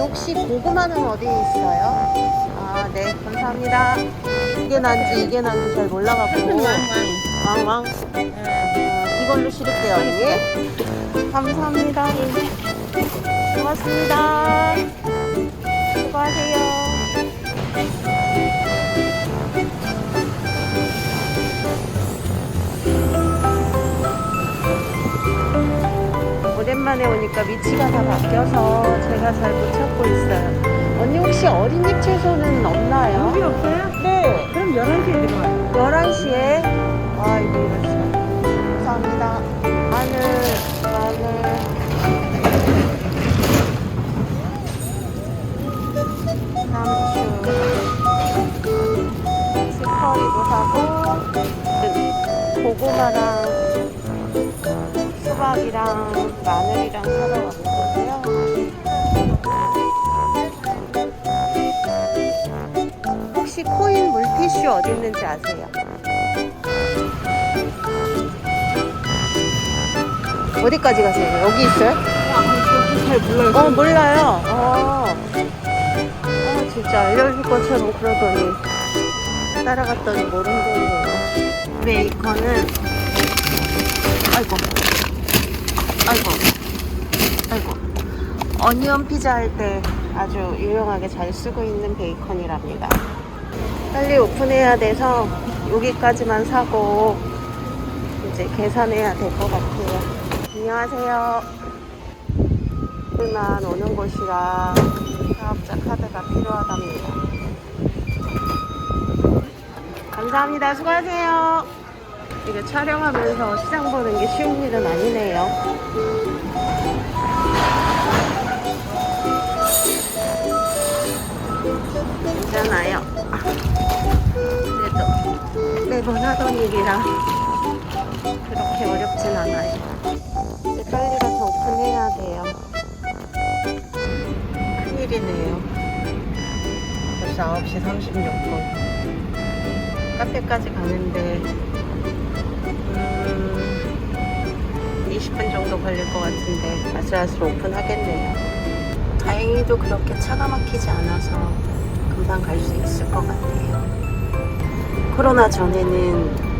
혹시 고구마는 어디에 있어요? 아, 네, 감사합니다. 이게 난지 이게 난지 잘 몰라갖고. 왕왕. 어, 이걸로 실을게요, 언니. 감사합니다. 고맙습니다. 수고하세요. 오랜만에 오니까 위치가 다 바뀌어서 제가 잘 못 찾고 있어요. 언니 혹시 어린잎 채소는 없나요? 여기 없어요? 네. 그럼 11시에 들어와요. 11시에 고구마랑 수박이랑 마늘이랑 사러 왔는데요 혹시 코인 물티슈 어디 있는지 아세요? 어디까지 가세요? 여기 있어요? 잘 몰라요. 어 몰라요. 어. 아 진짜 알려줄 것처럼 그러더니 따라갔더니 모른다네요. 베이컨은 아이고 아이고 아이고 어니언 피자 할 때 아주 유용하게 잘 쓰고 있는 베이컨이랍니다. 빨리 오픈해야 돼서 여기까지만 사고 이제 계산해야 될 것 같아요. 안녕하세요. 오늘만 오는 곳이라 사업자 카드가 필요하답니다. 감사합니다. 수고하세요. 이게 촬영하면서 시장 보는 게 쉬운 일은 아니네요. 괜찮아요. 그래도 매번 하던 일이라 그렇게 어렵진 않아요. 이제 빨리 가서 오픈해야 돼요. 큰일이네요. 벌써 9시 36분. 카페까지 가는데, 걸릴 것 같은데, 아슬아슬 오픈하겠네요. 다행히도 그렇게 차가 막히지 않아서 금방 갈 수 있을 것 같아요. 코로나 전에는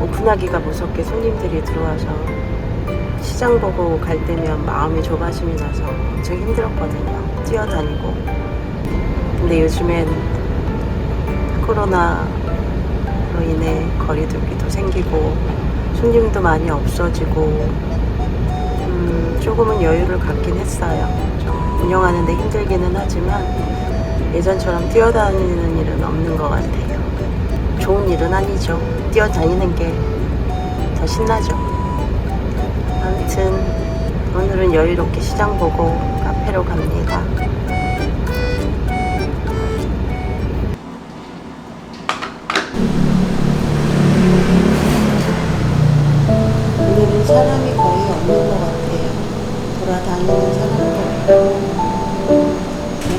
오픈하기가 무섭게 손님들이 들어와서 시장 보고 갈 때면 마음이 조바심이 나서 엄청 힘들었거든요. 뛰어다니고. 근데 요즘엔 코로나로 인해 거리두기도 생기고 손님도 많이 없어지고 음, 조금은 여유를 갖긴 했어요. 좀 운영하는데 힘들기는 하지만 예전처럼 뛰어다니는 일은 없는 것 같아요. 좋은 일은 아니죠. 뛰어다니는 게 더 신나죠. 아무튼 오늘은 여유롭게 시장 보고 카페로 갑니다.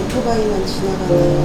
오토바이만 지나가는